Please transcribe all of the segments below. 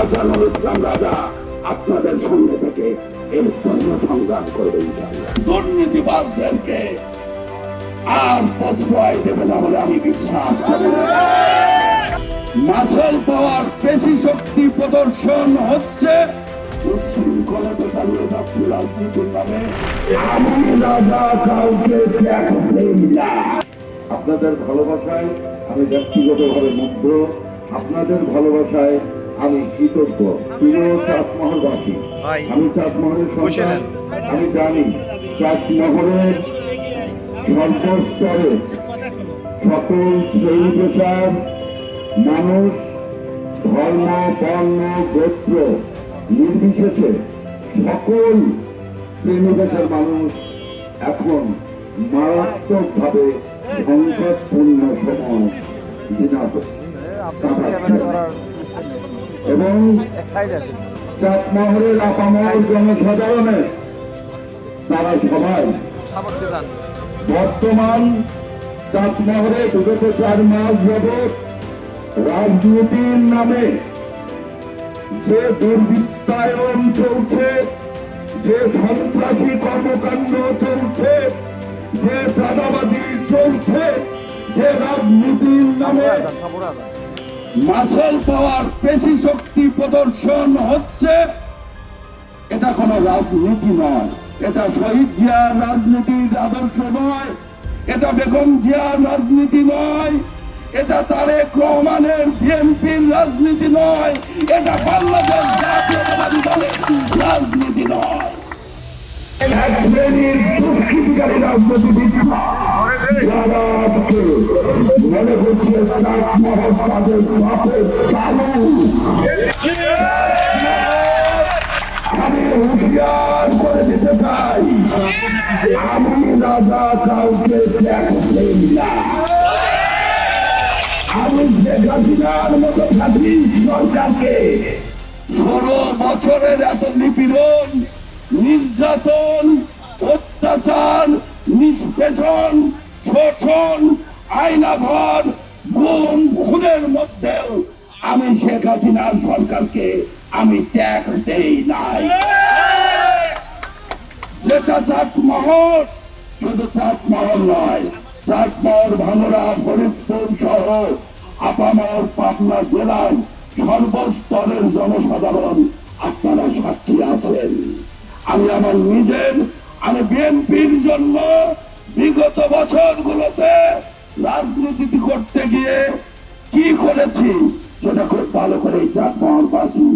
আসানুল ইসলাম রাজা, আপনাদের সঙ্গে থেকে এর জন্য সংগ্রাম করবে দুর্নীতিবাদদেরকে আর প্রশ্রয় দেবে না বলে আমি বিশ্বাস করি মাসল পাওয়ার পেশি শক্তি প্রদর্শন হচ্ছে। আপনাদের ভালোবাসায় আমি ব্যক্তিগতভাবে মুগ্ধ। আপনাদের ভালোবাসায় আমি কৃতজ্ঞ। প্রিয় চাঁদমহলবাসী। ভাই, আমি চাঁদমহলের বসে সন্তান। আমি জানি চাঁদমহলের সর্বস্তরে সকল শ্রেণি পেশার মানুষ ধর্ম বর্ণ গোত্র নির্বিশেষে সকল শ্রেণি পেশার মানুষ এখন মারাত্মকভাবে সংকটপূর্ণ সময় দিনাজ এবং চাঁদমহলের আপামর জনসাধারণের তারা সবাই বর্তমান চাঁদমহলে বিগত চার মাস যাবৎ রাজনীতির নামে যে দুর্বৃত্তায়ন চলছে, যে সন্ত্রাসী কর্মকাণ্ড চলছে, যে চাঁদাবাজি চলছে, যে রাজনীতির নামে মাসল পাওয়ার পেশি শক্তি প্রদর্শন হচ্ছে। এটা কোনো রাজনীতি নয়। এটা শহীদ জিয়ার রাজনীতির আদর্শ নয়। এটা বেগম জিয়ার রাজনীতি নয়। এটা তারেক রহমানের বিএনপির রাজনীতি নয়। এটা বাংলাদেশ জাতীয়তাবাদী দলের রাজনীতি নয়। দুষ্কৃতিকারী রাজনীতিবিদ। যারা আজকে মনে করছে চাপ মহল তাদের বাপের চালু আমি হুঁশিয়ার করে দিতে চাই আমি রাজা কাউকে ট্যাক্স দেই না আমি শেখ হাসিনার নির্যাতন, অত্যাচার, নিষ্পেষণ শোষণ আইনাঘর গুম খুনের মধ্যেও আমি শেখ হাসিনার সরকারকে আমি ট্যাক্স দেই নাই। যেটা চাটমহল শুধু চাটমহল নয় চাটমহল ভাঙড়া, ফরিদপুর সহ আপামর পাবনা জেলার সর্বস্তরের জনসাধারণ আপনারা সাক্ষী আছেন। আমি আমার নিজের, আমি বিএনপির জন্য বিগত বছরগুলোতে রাজনীতি করতে গিয়ে কি করেছি সেটা খুব ভালো করে চাটমহলবাসী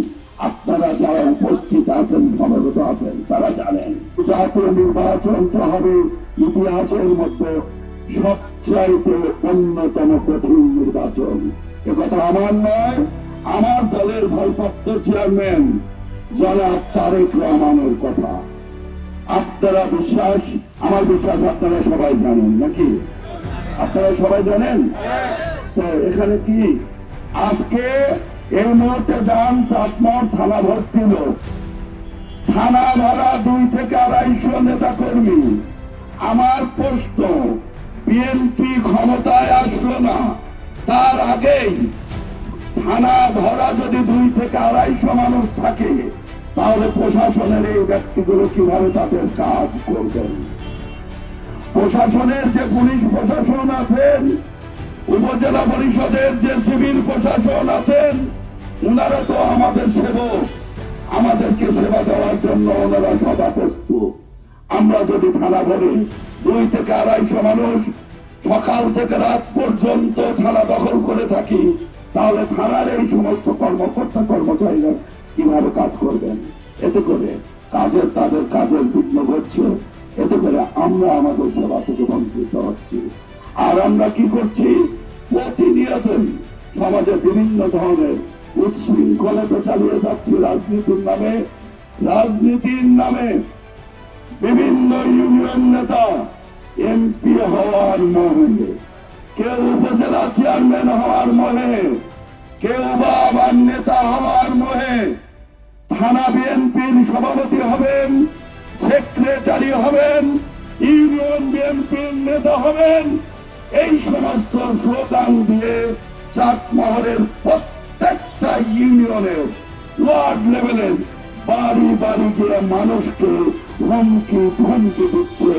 আপনারা যারা উপস্থিত আছেন, সমবেত আছেন, তারা জানেন জাতীয় নির্বাচন তো হবে ইতিহাসের মধ্যে সবচাইতে অন্যতম কঠিন নির্বাচন। একথা আমার নয়, আমার দলের ভারপ্রাপ্ত চেয়ারম্যান জনাব তারেক রহমানের কথা। আপনারা বিশ্বাস আমার বিশ্বাস, আপনারা সবাই জানেন, নাকি? আপনারা সবাই জানেন? এখানে কি? আজকে এই মুহূর্তে যান চাটমোহর থানা ভর্তি লোক। থানা ভাড়া দুই থেকে আড়াইশো নেতা কর্মী আমার প্রশ্ন, বিএনপি ক্ষমতায় আসলো না, তার আগেই থানা ভরা যদি দুই থেকে আড়াইশো মানুষ থাকে, তাহলে প্রশাসনের এই ব্যক্তিগুলো কীভাবে তাদের কাজ করবেন? প্রশাসনের যে পুলিশ প্রশাসন আছেন, উপজেলা পরিষদের যে সিভিল প্রশাসন আছেন ওনারা তো আমাদের সেবক। আমাদেরকে সেবা দেওয়ার জন্য ওনারা সদা প্রস্তুত। আমরা যদি থানা ভরে দুই থেকে আড়াইশো মানুষ সকাল থেকে রাত পর্যন্ত থানা দখল করে থাকি, তাহলে থানার এই সমস্ত কর্মকর্তা কর্মচারীরা কীভাবে কাজ করবেন? এতে করে কাজের তাদের কাজের বিঘ্ন ঘটছে। এতে করে আমরা আমাদের সেবা থেকে বঞ্চিত হচ্ছি। আর আমরা কি করছি? প্রতিনিয়তই সমাজে বিভিন্ন ধরনের উচ্ছৃঙ্খলতা চালিয়ে যাচ্ছি রাজনীতির নামে। রাজনীতির নামে বিভিন্ন ইউনিয়ন নেতা এমপি হওয়ার মোহে, কেউ উপজেলা চেয়ারম্যান হওয়ার মোহে, কেউ বা আবার নেতা হওয়ার মোহে, থানা বিএনপির সভাপতি সেক্রেটারি হবেন। ইউনিয়ন বিএনপির নেতা হবেন। এই সমস্ত স্লোগান দিয়ে চাটমহলের প্রত্যেকটা ইউনিয়নের ওয়ার্ড লেভেলের বাড়ি বাড়ি গিয়ে মানুষকে হুমকি ধমকি দিচ্ছে।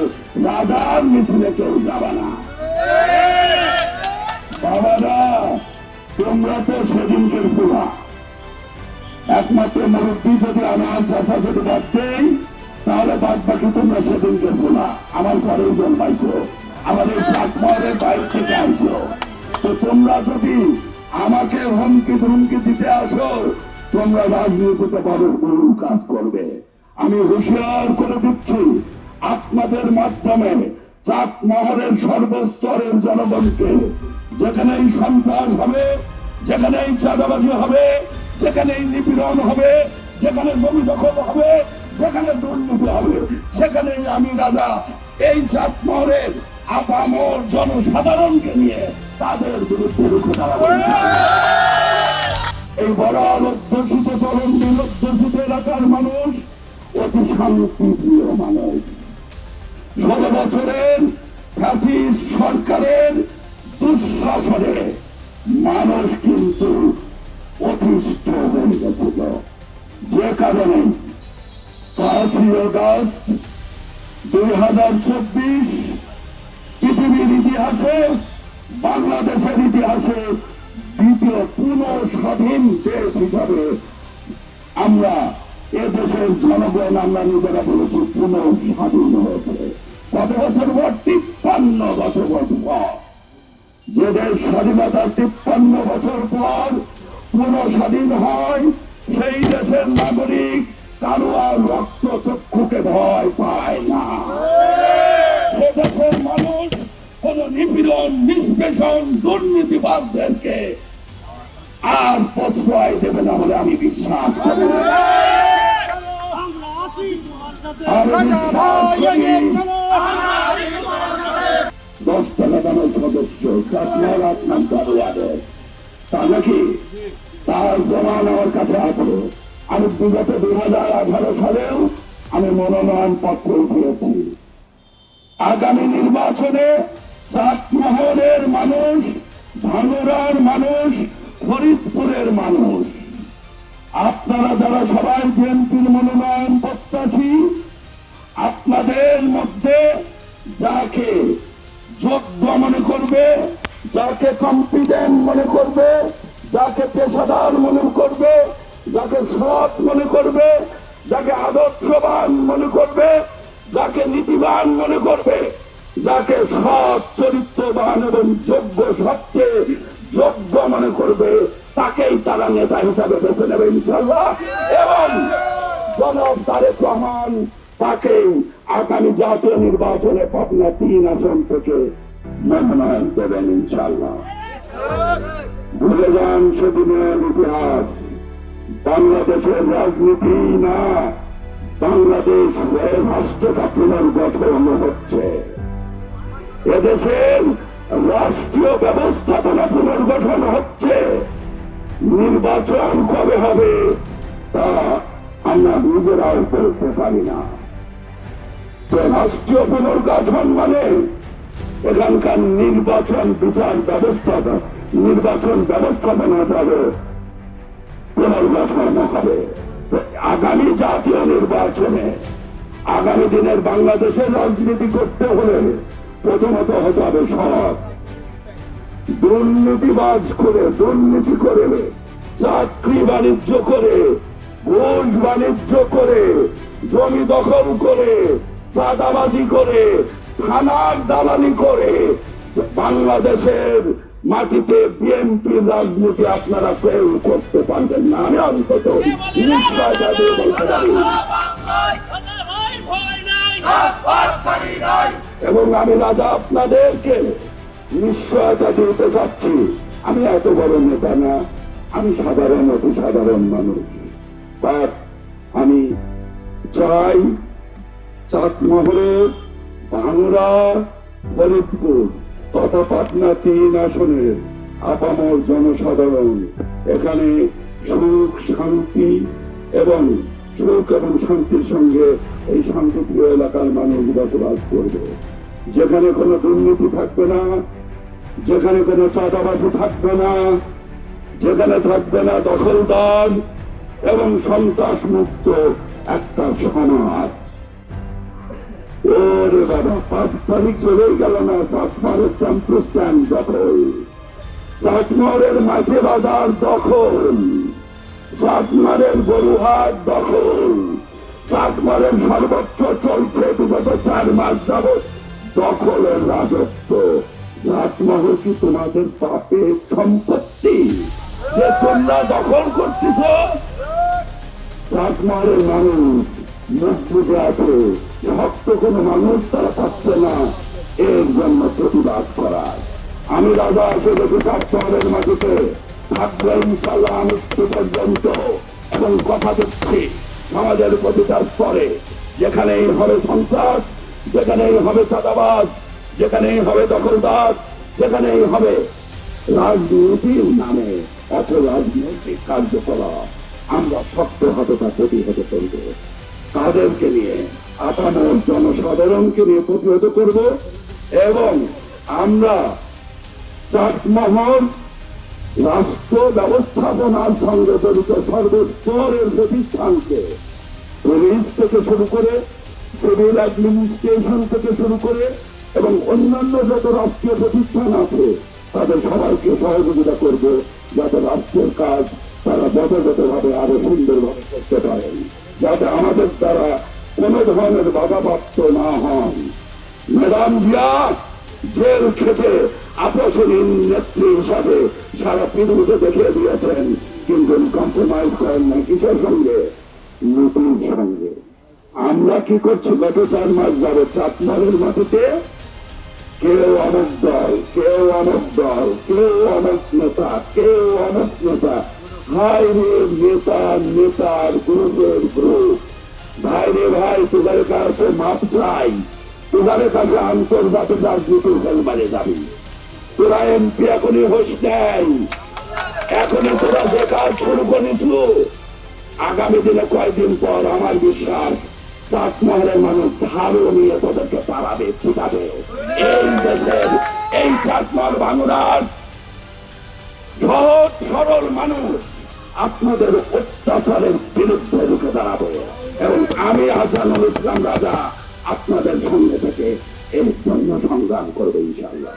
রাজার মিছিলে কেউ যাবে না। বাবারা, তোমরা তো সেদিনকের পোলা একমাত্র মুরব্বী যদি আমার চাষা যদি আমি করে দিচ্ছি, আপনাদের মাধ্যমে চাপ মহলের সর্বস্তরের জনগণকে, যেখানেই সন্ত্রাস হবে, যেখানেই চাঁদাবাজি হবে, যেখানেই নিপীড়ন হবে, যেখানে জমি দখল হবে যেখানে দুর্নীতি হবে সেখানেই আমি রাজা এই চাপ মহলের আপামর জনসাধারণকে নিয়ে তাদের বিরুদ্ধে রুখে এই বড় অধ্যুষিত চলন অধ্যুষিত এলাকার মানুষ অতি শান্তিপ্রিয় মানুষ। ষোলো বছরের ফ্যাসিস্ট সরকারের দুঃশাসনে মানুষ কিন্তু অতিষ্ঠ হয়ে গেছিল। যে কারণে পাঁচই অগস্ট দুই হাজার চব্বিশ পৃথিবীর ইতিহাসে, বাংলাদেশের ইতিহাসে দ্বিতীয় পুনঃ স্বাধীন দেশ হিসাবে আমরা এ দেশের জনগণ, আমরা নিজেরা বলেছি পুনঃ স্বাধীন হয়েছে। কত বছর পর? তিপ্পান্ন বছর পর। যে দেশ স্বাধীনতার তিপ্পান্ন বছর পর পুনঃ স্বাধীন হয়, সেই দেশের নাগরিক কারও আর রক্ত চক্ষুকে ভয় পায় না। সে দেশের মানুষ কোন নিপীড়ন নিষ্পেষণ দুর্নীতিবাদদেরকে আর প্রশ্রয় দেবে না বলে আমি বিশ্বাস করি। আমরা আছি। তোমার সাথে আমি বিশ্বাস করি দশটা লাগানোর সদস্য আপনার আপনার দারোয়ারে তা নাকি? তার প্রমাণ আমার কাছে আছে। আমি বিগত দুই হাজার আঠারো সালেও আমি মনোনয়ন পত্র উঠিয়েছি আগামী নির্বাচনে চাটমহলের মানুষ ভাঙুরার মানুষ, ফরিদপুরের মানুষ, আপনারা যারা সবাই বিএনপির মনোনয়ন প্রত্যাশী, আপনাদের মধ্যে যাকে যোগ্য মনে করবে, যাকে কম্পিটেন্ট মনে করবে, যাকে পেশাদার মনে করবে যাকে সৎ মনে করবে, যাকে আদর্শবান মনে করবে, যাকে নীতিবান মনে করবে, যাকে সৎ চরিত্রবান এবং যোগ্য সবচেয়ে যোগ্য মনে করবে, তাকেই তারা নেতা হিসাবে বেছে নেবে ইনশাল্লাহ এবং জনক তারেক রহমান তাকে আগামী জাতীয় নির্বাচনে পাবনা তিন আসন থেকে মনোনয়ন দেবেন ইনশাল্লাহ ভুলে যান সেদিনের ইতিহাস। বাংলাদেশের রাজনীতি না, বাংলাদেশ রাষ্ট্রটা পুনর্গঠন হচ্ছে। এদেশের রাষ্ট্রীয় ব্যবস্থাপনা পুনর্গঠন হচ্ছে। নির্বাচন কবে হবে তা আমরা নিজেরাও বলতে পারি না। তো রাষ্ট্রীয় পুনর্গঠন মানে এখানকার নির্বাচন, বিচার ব্যবস্থা, নির্বাচন ব্যবস্থাপনা হবে। হবে। আগামী জাতীয় নির্বাচনে আগামী দিনের বাংলাদেশের রাজনীতি করতে হলে প্রথমত হতে হবে সৎ। দুর্নীতিবাজ করে, দুর্নীতি করে, চাকরি বাণিজ্য করে, ঘুষ বাণিজ্য করে, জমি দখল করে, চাঁদাবাজি করে, থানার দালালি করে, বাংলাদেশের মাটিতে বিএনপির রাজনীতি আপনারা কেউ করতে পারবেন না। আমি অন্তত নিশ্চয়তা দিয়ে বলতে পারি এবং আমি রাজা আপনাদেরকে নিশ্চয়তা দিতে চাচ্ছি। আমি এত বড় নেতা না, আমি সাধারণ অতি সাধারণ মানুষ। বাট আমি চাই চাঁদমহলের ভাঙড়া ফরিদপুর তথা পাটনা তিন আসনের আপামর জনসাধারণ। এখানে সুখ, শান্তি এবং সুখ এবং শান্তির সঙ্গে এই শান্তিপ্রিয় এলাকার মানুষ বসবাস করবে। যেখানে কোনো দুর্নীতি থাকবে না, যেখানে কোনো চাঁদাবাজি থাকবে না, যেখানে থাকবে না দখলদার এবং সন্ত্রাস মুক্ত একটা সমাজ। ওরে বাবা, পাঁচ তারিখ চলেই গেল না চাটমারের টেম্পো স্ট্যান্ড দখল। চাটমারের মাঝে বাজার দখল। চাটমারের গরুহাট দখল। চাটমারের সর্বোচ্চ চলছে, বিগত চার মাস যাবৎ দখলের রাজত্ব। চাটমহল কি তোমাদের পাপের সম্পত্তি? যে তোমরা দখল করতেছ চাটমারের মানুষ মুখ আছে। ভক্ত কোনো মানুষ তারা পাচ্ছে না। এর জন্য প্রতিবাদ করার আমি রাজা আছে দেখি চাটমারের মাটিতে থাকবে ইনশাল্লাহ মৃত্যু পর্যন্ত। এবং কথা দিচ্ছি, সমাজের প্রতিটা স্তরে যেখানেই হবে সন্ত্রাস, যেখানেই হবে চাঁদাবাদ যেখানেই হবে দখলদার, যেখানেই হবে রাজনীতির নামে অত রাজনৈতিক কার্যকলাপ। আমরা শক্ত হাতে তা প্রতিহত করব তাদেরকে নিয়ে আপামর জনসাধারণকে নিয়ে প্রতিহত করব এবং আমরা চাটমহল রাষ্ট্র ব্যবস্থাপনার সঙ্গে জড়িত সর্বস্তরের প্রতিষ্ঠানকে পুলিশ থেকে শুরু করে সিভিল অ্যাডমিনিস্ট্রেশন থেকে শুরু করে এবং অন্যান্য যত রাষ্ট্রীয় প্রতিষ্ঠান আছে, তাদের সবাইকে সহযোগিতা করব যাতে রাষ্ট্রের কাজ তারা যথাযথভাবে আরও সুন্দরভাবে করতে পারেন যাতে আমাদের দ্বারা কোনো ধরনের বাধাপ্রাপ্ত না হন ম্যাডাম জিয়া জেল খেটে আপসহীন নেত্রী হিসাবে সারা পৃথিবীতে দেখিয়ে দিয়েছেন কিন্তু কম্প্রোমাইজ করেন না কিসের সঙ্গে নীতির সঙ্গে আমরা কি করছি গত চার মাস যাবে চাটমারের মাটিতে কেউ অমুক দল কেউ অমুক দল কেউ অমুক নেতা কেউ অমুক নেতা হাই নেতা নেতার গ্রুপের গ্রুপ ভাই রে ভাই তোদের কাছে মাপ চাই। তোদের কাছে আন্তর্জাতিক রাজনীতির খেলবারে যাবি। তোরা এমপি এখনই হোস নাই। এখনই তোরা যে কাজ শুরু করেছিল আগামী দিনে কয়েকদিন পর আমার বিশ্বাস চাটমহলের মানুষ ঝাড়ু নিয়ে তোদেরকে পালাবে ফুটাবে এই দেশের, এই চাটমহল বাংলার সহজ, সরল মানুষ আপনাদের অত্যাচারের বিরুদ্ধে রুখে দাঁড়াবে। এবং আমি আসানুল ইসলাম রাজা আপনাদের সঙ্গে থেকে এর জন্য সংগ্রাম করব ইনশাল্লাহ